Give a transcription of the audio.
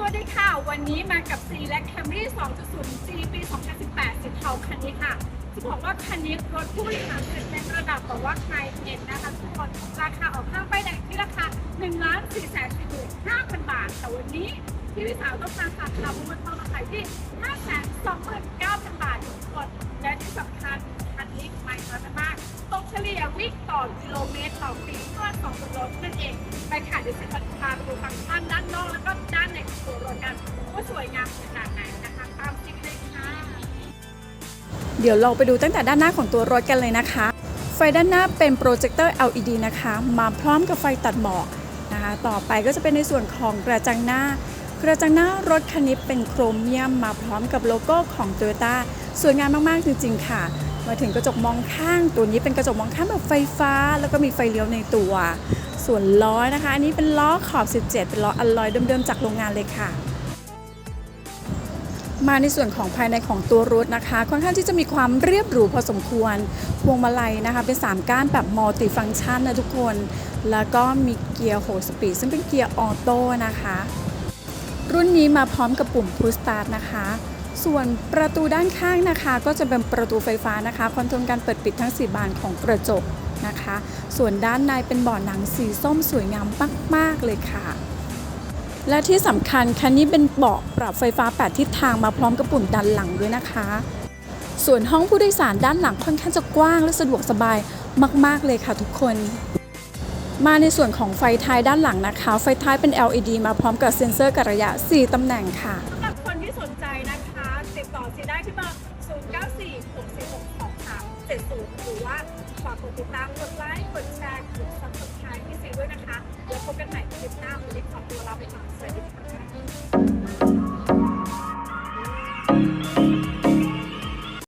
สวัสดีค่ะ วันนี้มากับซีและ Camry 2.0 G ปี 2018 สีเทาคันนี้ค่ะ จะบอกว่าคันนี้รถผู้บริหารเป็นระดับแบบว่าใครเห็นนะคะทุกคน ราคาออกข้างไปแดงที่ราคา1 4 4 5 0 0 0 บาท แต่วันนี้ที่วิสาวต้องการราคาบุญทองมาขายที่ 5 2 9 0 0 0 บาททุกคน และที่สำคัญคันนี้ใหม่มากๆตกเฉลี่ยวิ่งต่อกิโลเมตรต่อปีเพื่อ2กิโลนั่นเอง ไปค่ะเดี๋ยวจะพาไปดูฟังก์ชันด้านนอกแล้วก็ด้านใน เดี๋ยวเราไปดูตั้งแต่ด้านหน้าของตัวรถกันเลยนะคะ ไฟด้านหน้าเป็นโปรเจคเตอร์ LED นะคะ มาพร้อมกับไฟตัดหมอกนะคะ ต่อไปก็จะเป็นในส่วนของกระจังหน้า กระจังหน้ารถคันนี้เป็นโครเมียมมาพร้อมกับโลโก้ของ Toyota สวยงามมากๆจริง ๆ ค่ะ มาถึงกระจกมองข้างตัวนี้เป็นกระจกมองข้างแบบไฟฟ้า แล้วก็มีไฟเลี้ยวในตัว ส่วนล้อนะคะ อันนี้เป็นล้อขอบ 17 เป็นล้ออัลลอยเดิมๆจากโรงงานเลยค่ะ มาในส่วนของภายในของตัวรถนะคะ ค่อนข้างที่จะมีความเรียบหรูพอสมควร พวงมาลัยนะคะ เป็น 3 ก้านแบบมัลติฟัง c t ชันนะทุกคน แล้วก็มีเกียร์6สปีดซึ่งเป็นเกียร์ออโต้นะคะ รุ่นนี้มาพร้อมกับปุ่ม Push Start นะคะ ส่วนประตูด้านข้างนะคะ ก็จะเป็นประตูไฟฟ้านะคะคอนโทรลการเปิดปิดทั้ง 4 บานของกระจกนะคะ ส่วนด้านในเป็นเบาะหนังสีส้มสวยงามมาก ๆ เลยค่ะ และที่สำคัญคันนี้เป็นเบาะปรับไฟฟ้า 8 ทิศทางมาพร้อมกับปุ่มดันหลังด้วยนะคะ ส่วนห้องผู้โดยสารด้านหลังค่อนข้างจะกว้างและสะดวกสบายมาก ๆ เลยค่ะทุกคน มาในส่วนของไฟท้ายด้านหลังนะคะ ไฟท้ายเป็น LED มาพร้อมกับเซ็นเซอร์กะระยะ 4 ตำแหน่งค่ะสำหรับคนที่สนใจนะคะ ติดต่อซีได้ที่เบอร์0 9 4 6 4 6 2 3 7 0 หรือว่าฝากกดติดตามกดไลค์กดแชร์